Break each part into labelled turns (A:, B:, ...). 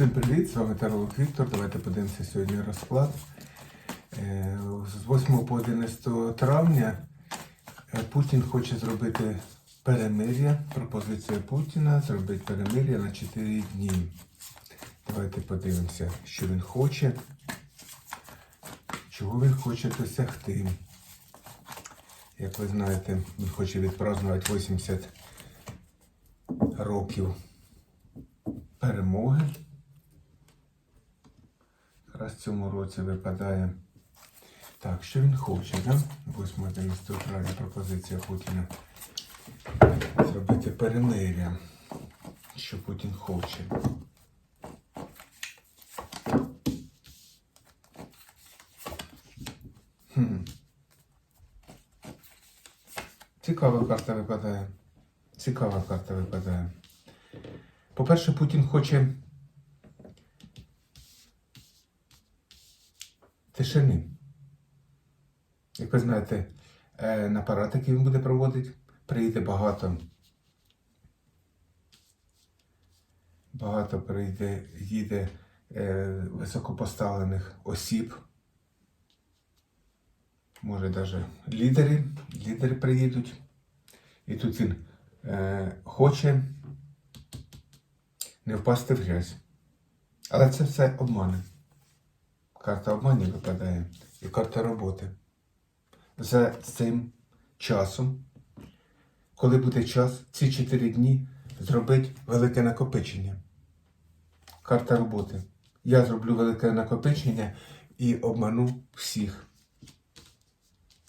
A: Всім привіт! З вами Таролог Віктор. Давайте подивимося сьогодні розклад. Е, З 8 по 11 травня е, Путін хоче зробити перемир'я. Пропозиція Путіна зробити перемир'я на 4 дні. Давайте подивимося, що він хоче, чого він хоче досягти. Як ви знаєте, він хоче відпразнувати 80 років перемоги. Якраз в цьому році випадає. Так, що він хоче, да? 8-11 травня пропозиція Путіна. Зробити перемир'я. Що Путін хоче. Хм. Цікава карта випадає. Цікава карта випадає. По-перше, Путін хоче тишини. Як ви знаєте, е, на парад, який він буде проводити, приїде багато. Багато прийде, їде е, високопоставлених осіб. Може навіть лідери, лідери приїдуть. І тут він е, хоче не впасти в грязь. Але це все обмани. Карта обманів випадає і карта роботи. За цим часом, коли буде час, ці 4 дні зробити велике накопичення. Карта роботи. Я зроблю велике накопичення і обману всіх.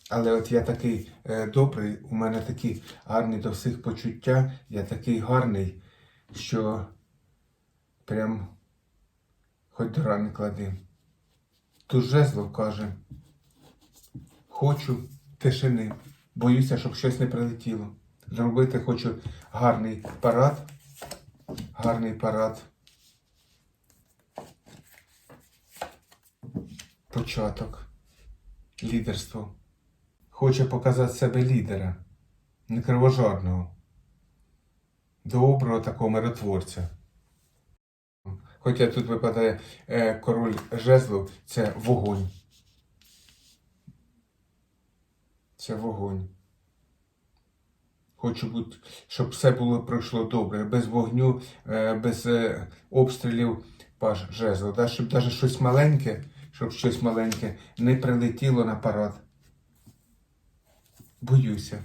A: Але от я такий е, добрий, у мене такі гарні до всіх почуття, я такий гарний, що прям хоч до рани клади. Тут жезлов каже, хочу тишини, боюся, щоб щось не прилетіло. Зробити хочу гарний парад, гарний парад. Початок, лідерство. Хоче показати себе лідера, не кривожарного, доброго такого миротворця. Хоча тут випадає е, король жезлов, це вогонь. Це вогонь. Хочу щоб все було пройшло добре, без вогню, е, без е, обстрілів паж жезлов. Да? Щоб навіть щось маленьке, щоб щось маленьке не прилетіло на парад. Боюся.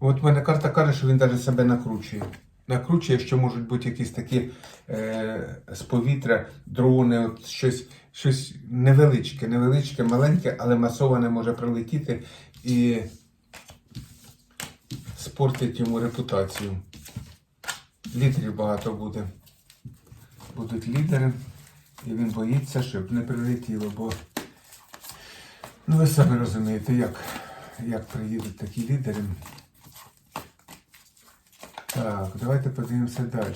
A: От в мене карта каже, що він навіть себе накручує. Накручує, що можуть бути якісь такі е, з повітря, дрони, от щось, щось невеличке, невеличке, маленьке, але масоване може прилетіти і спортить йому репутацію. Лідерів багато буде. Будуть лідери, і він боїться, щоб не прилетіло, бо ну ви самі розумієте, як, як приїдуть такі лідери. Так, давайте подивимося далі.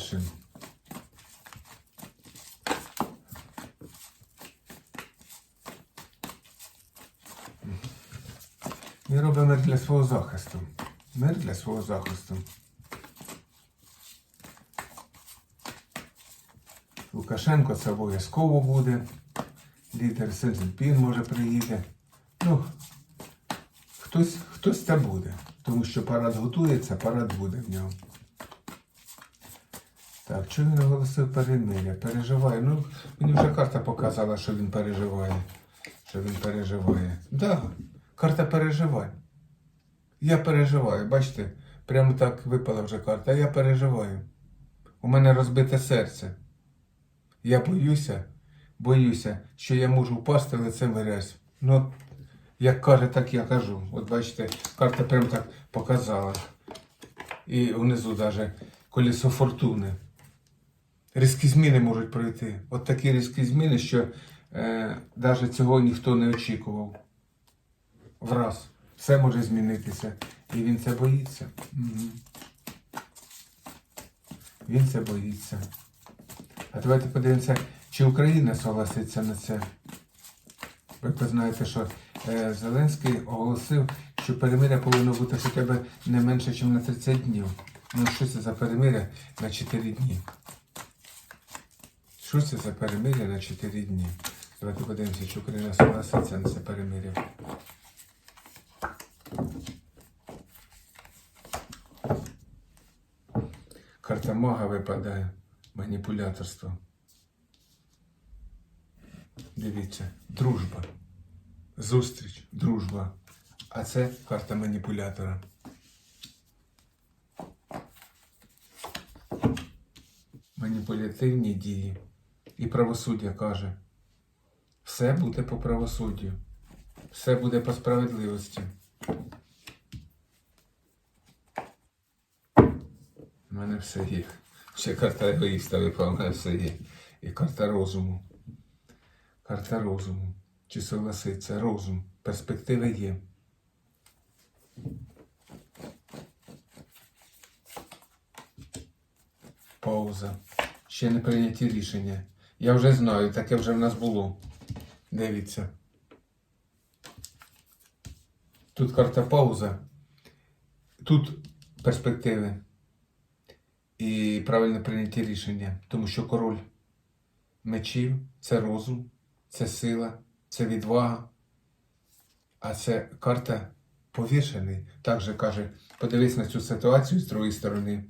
A: Він робить мир для свого захисту. Мир для свого захисту. Лукашенко це обов'язково буде. Лідер Синзенпін може приїде. Ну, хтось, хтось це буде. Тому що парад готується, парад буде в нього. Так, чого він оголосив перемир'я? Переживає. Ну, мені вже карта показала, що він переживає. Що він переживає. Так, да, карта переживає. Я переживаю, бачите, прямо так випала вже карта. Я переживаю. У мене розбите серце. Я боюся, боюся, що я можу впасти лицем грязь. Ну, як каже, так я кажу. От бачите, карта прямо так показала. І внизу навіть колесо фортуни. Різкі зміни можуть пройти. От такі різкі зміни, що е, навіть цього ніхто не очікував. Враз. Все може змінитися. І він це боїться. Угу. Він це боїться. А давайте подивимося, чи Україна согласиться на це. Ви знаєте, що е, Зеленський оголосив, що перемиря повинно бути хоча б не менше, ніж на 30 днів. Ну що це за перемиря на 4 дні? Що це за перемир'я на 4 дні? Давайте подивимося, чи Україна согласиться на це перемир'я. Карта мага випадає. Маніпуляторство. Дивіться, дружба. Зустріч, дружба. А це карта маніпулятора. Маніпулятивні дії. І правосуддя каже. Все буде по правосуддю. Все буде по справедливості. У мене все є. Ще карта егоїста випала, у мене все є. І карта розуму. Карта розуму. Чи согласиться розум? Перспективи є. Пауза. Ще не прийняті рішення. Я вже знаю, таке вже в нас було. Дивіться. Тут карта пауза. Тут перспективи. І правильне прийняття рішення. Тому що король мечів це розум, це сила, це відвага. А це карта повішений. Також каже, подивись на цю ситуацію з другої сторони.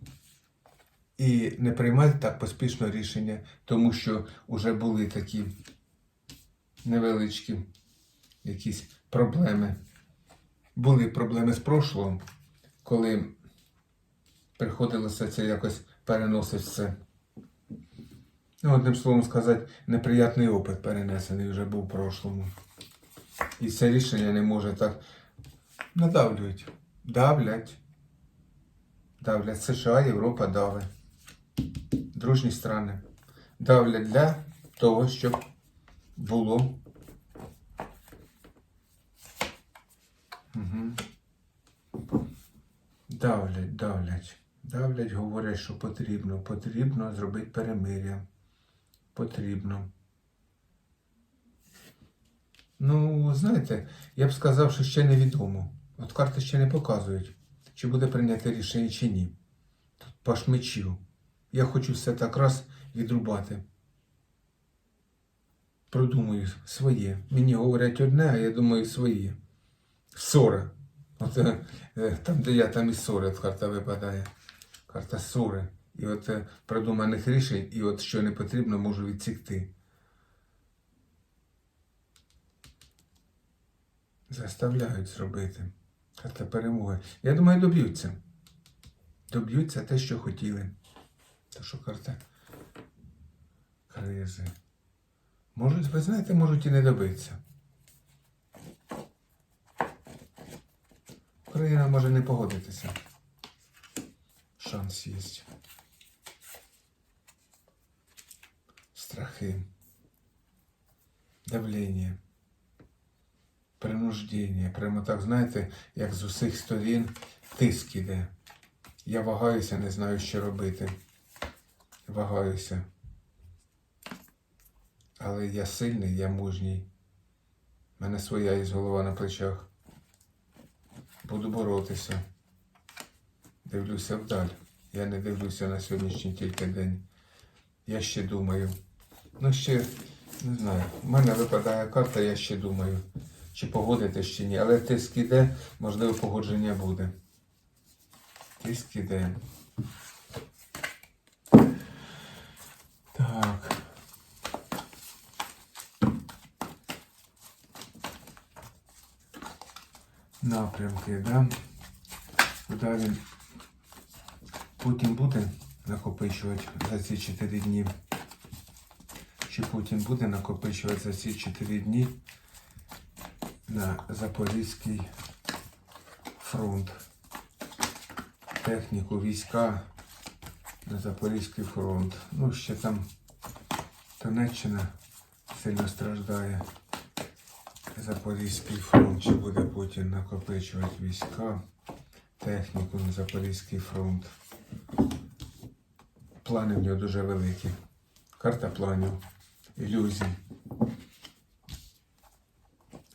A: І не приймай так поспішно рішення, тому що вже були такі невеличкі якісь проблеми. Були проблеми з прошлого, коли приходилося це якось переносити все. Ну, одним словом сказати, неприятний опит перенесений вже був в прошлому. І це рішення не може так надавлюють. Давлять. Давлять США, Європа давить. Дружні страни. Давлять для того, щоб було. Угу. Давлять, давлять. Давлять, говорять, що потрібно. Потрібно зробити перемир'я. Потрібно. Ну, знаєте, я б сказав, що ще невідомо. От карти ще не показують, чи буде прийняте рішення, чи ні. Тут паш мечів. Я хочу все так раз відрубати. Продумую своє. Мені говорять одне, а я думаю своє. Ссора. От, е, там, де я, там і ссори, от карта випадає. Карта ссори. І от е, продуманих рішень, і от що не потрібно, можу відсікти. Заставляють зробити. Карта перемоги. Я думаю, доб'ються. Доб'ються те, що хотіли. Що карта кризи. Можуть, ви знаєте, можуть і не добитися. Україна може не погодитися. Шанс є. Страхи. Давлення. Принуждення. Прямо так, знаєте, як з усіх сторін тиск іде. Я вагаюся, не знаю, що робити. Вагаюся. Але я сильний, я мужній. У мене своя є голова на плечах. Буду боротися. Дивлюся вдаль. Я не дивлюся на сьогоднішній тільки день. Я ще думаю. Ну, ще не знаю. У мене випадає карта, я ще думаю, чи погодитись, чи ні. Але тиск іде, можливо, погодження буде. Тиск іде. Так. Напрямки, да? Куди він Путін буде накопичувати за ці 4 дні? Чи Путін буде накопичувати за ці 4 дні на Запорізький фронт? Техніку, війська на Запорізький фронт. Ну, ще там Донеччина сильно страждає. Запорізький фронт, чи буде Путін накопичувати війська, техніку на Запорізький фронт. Плани в нього дуже великі. Карта планів, ілюзій.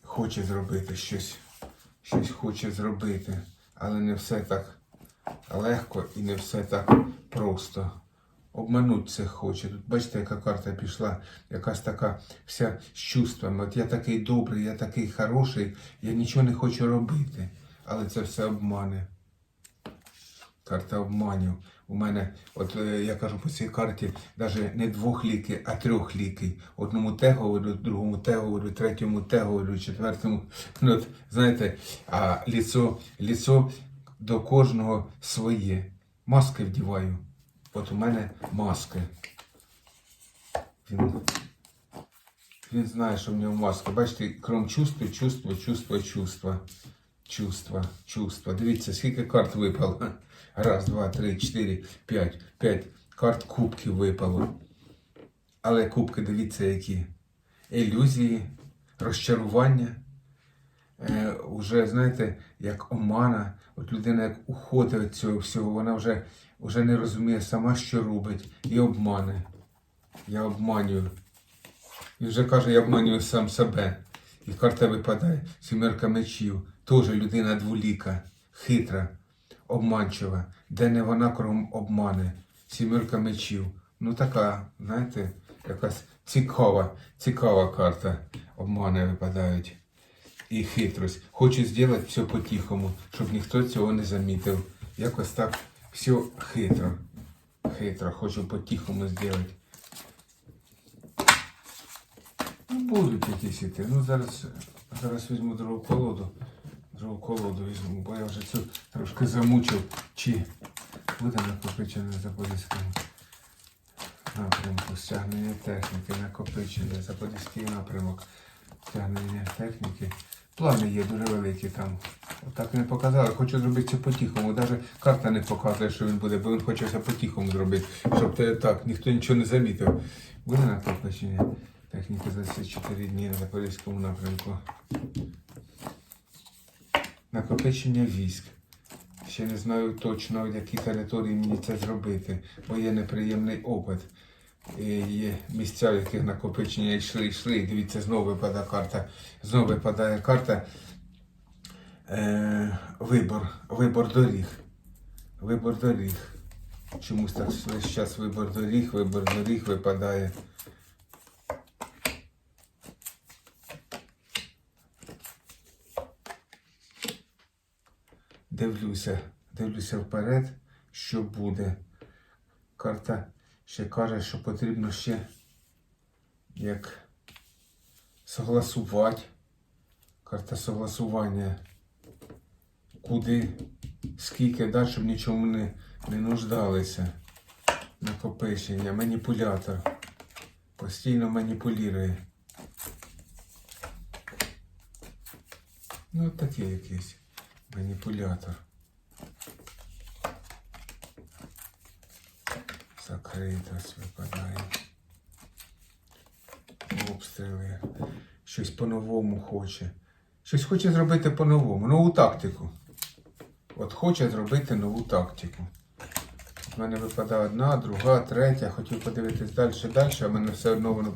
A: Хоче зробити щось, щось хоче зробити, але не все так легко і не все так просто. обмануть це хоче. Тут бачите, яка карта пішла, якась така вся з чувствами. От я такий добрий, я такий хороший, я нічого не хочу робити. Але це все обмани. Карта обманів. У мене, от е, я кажу по цій карті, навіть не двох ліки, а трьох ліків. Одному те говорю, другому те говорю, третьому те говорю, четвертому. Ну, от, знаєте, а ліцо, ліцо до кожного своє. Маски вдіваю. От у мене маски. Він, він знає, що в нього маска. Бачите, крім чувства, чувства, чувства, чувства. Чувства, чувства. Дивіться, скільки карт випало. Раз, два, три, чотири, п'ять. П'ять карт кубків випало. Але кубки, дивіться, які. Ілюзії, розчарування. Е, уже, знаєте, як омана. От людина як уходить від цього всього, вона вже, вже не розуміє сама, що робить, і обмане. Я обманюю. І вже каже, я обманюю сам себе. І карта випадає сімерка мечів. Теж людина дволіка, хитра, обманчива. Де не вона кром обмане. Сімерка мечів. Ну така, знаєте, якась цікава, цікава карта. Обмани випадають. І хитрость. Хочу зробити все по-тихому, щоб ніхто цього не замітив. Якось так все хитро. Хитро, хочу по-тихому зробити. Ну, будуть якісь іти. Ну, зараз, зараз візьму другу колоду. Другу колоду візьму, бо я вже цю трошки замучив. Чи буде накопичене Запорізькому напрямку стягнення техніки, накопичення, Запорізький напрямок, стягнення техніки. Плани є дуже великі там. Так не показали. Хочу зробити це по-тихому. Навіть карта не показує, що він буде, бо він хоче це по-тихому зробити, щоб те, так ніхто нічого не замітив. Буде накопичення техніки за ці 4 дні на Запорізькому напрямку. Накопичення військ. Ще не знаю точно, в якій території мені це зробити, бо є неприємний опит. І є місця, в яких накопичення йшли, йшли. Дивіться, знову випадає карта. Знову випадає карта. Е, вибор. Вибор доріг. Вибор доріг. Чомусь так весь час вибор доріг, вибор доріг випадає. Дивлюся, дивлюся вперед, що буде. Карта ще каже, що потрібно ще як согласувати. Карта согласування. Куди, скільки дати, щоб нічому не, не нуждалися. Накопичення, маніпулятор. Постійно маніпулює. Ну, от такий якийсь маніпулятор. Закритость випадає. Обстріли. Щось по-новому хоче. Щось хоче зробити по-новому. Нову тактику. От хоче зробити нову тактику. У мене випадає одна, друга, третя. Хотів подивитись далі, далі, а мене все одно воно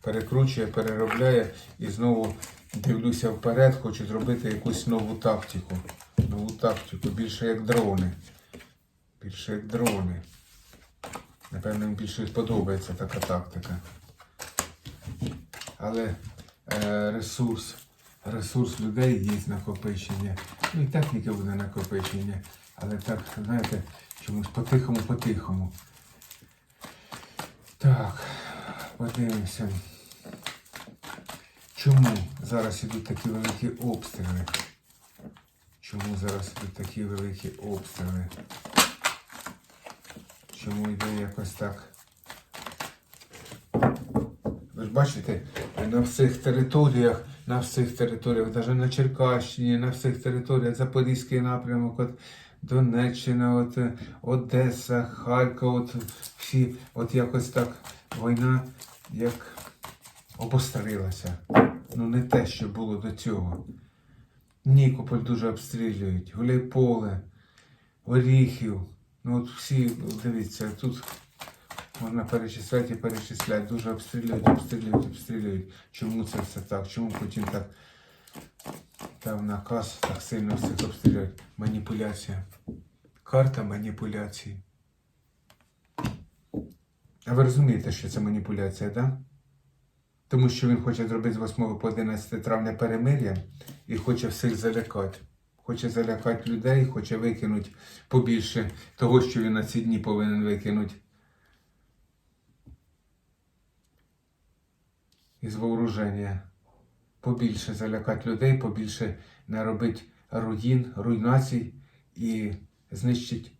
A: перекручує, переробляє і знову дивлюся вперед, хочу зробити якусь нову тактику. Нову тактику, більше як дрони. Більше як дрони. Напевно, їм більше подобається така тактика. Але е, ресурс, ресурс людей є накопичення. Ну і техніки буде накопичення. Але так, знаєте, чомусь по-тихому, по-тихому. Так, подивимося. Чому зараз ідуть такі великі обстріли? Чому зараз ідуть такі великі обстріли? Чому йде якось так? Ви ж бачите, на всіх територіях, на всіх територіях, навіть на Черкащині, на всіх територіях, Запорізький напрямок, от Донеччина, от е, Одеса, Харків, от всі, от якось так війна як обострилася. Ну не те, що було до цього. Нікополь дуже обстрілюють, Гуляйполе, Оріхів. Ну от всі, дивіться, тут можна перечисляти і перечисляти. Дуже обстрілюють, обстрілюють, обстрілюють. Чому це все так? Чому Путін так дав наказ так сильно всіх обстрілюють? Маніпуляція. Карта маніпуляції. А ви розумієте, що це маніпуляція, так? Да? Тому що він хоче зробити з 8 по 11 травня перемир'я і хоче всіх залякати. Хоче залякати людей, хоче викинути побільше того, що він на ці дні повинен викинути. Із вооруження. Побільше залякати людей, побільше наробити руїн, руйнацій і знищить.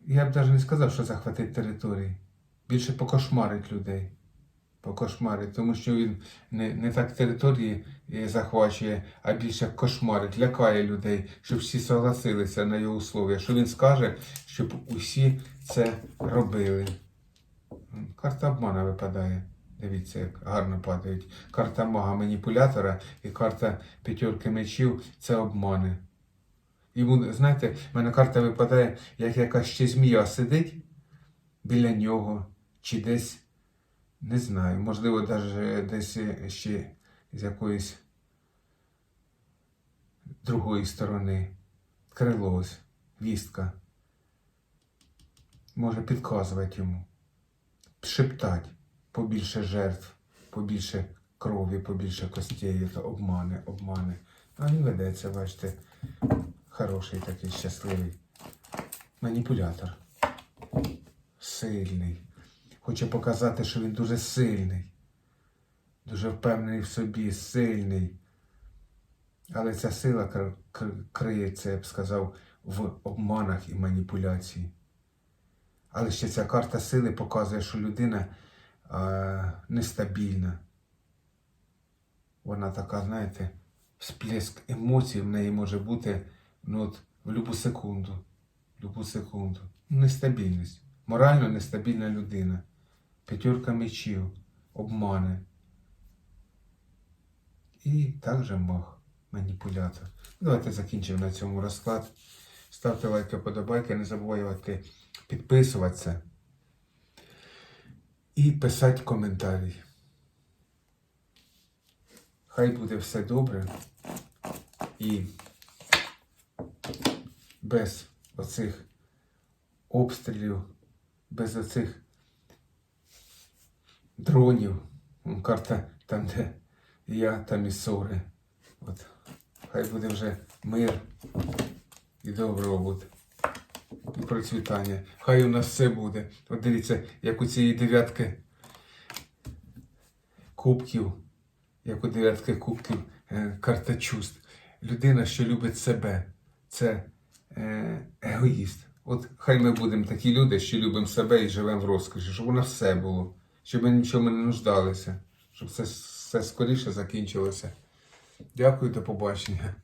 A: Я б навіть не сказав, що захватить території. Більше покошмарить людей. Покошмарить, тому що він не, не так території е, захвачує, а більше кошмарить, лякає людей, щоб всі согласилися на його условия. Що він скаже, щоб усі це робили. Карта обмана випадає. Дивіться, як гарно падають. Карта мага маніпулятора і карта п'ятерки мечів це обмани. Йому, знаєте, в мене карта випадає, як якась ще змія сидить біля нього, чи десь, не знаю, можливо, навіть десь ще з якоїсь другої сторони. Крило ось, вістка. Може підказувати йому, шептать побільше жертв, побільше крові, побільше костей, це обмани, обмани. А він ведеться, бачите, хороший такий щасливий. Маніпулятор. Сильний. Хоче показати, що він дуже сильний. Дуже впевнений в собі, сильний. Але ця сила кр- кр- криється, я б сказав, в обманах і маніпуляції. Але ще ця карта сили показує, що людина е, нестабільна. Вона така, знаєте, всплеск емоцій в неї може бути ну, от, в будь-яку секунду. Любу секунду. Нестабільність. Морально нестабільна людина. П'ятерка мечів, обмани. І також мах, маніпулятор. Давайте закінчимо на цьому розклад. Ставте лайки, подобайки, не забувайте підписуватися і писати коментарі. Хай буде все добре і без оцих обстрілів, без оцих дронів. Карта там, де я, там і сори. От. Хай буде вже мир і добробут. І процвітання. Хай у нас все буде. От дивіться, як у цієї дев'ятки кубків, як у дев'ятки кубків е, карта чувств. Людина, що любить себе, це е, егоїст. От хай ми будемо такі люди, що любимо себе і живемо в розкоші, щоб у нас все було, щоб ми нічого не нуждалися, щоб все, все скоріше закінчилося. Дякую, до побачення.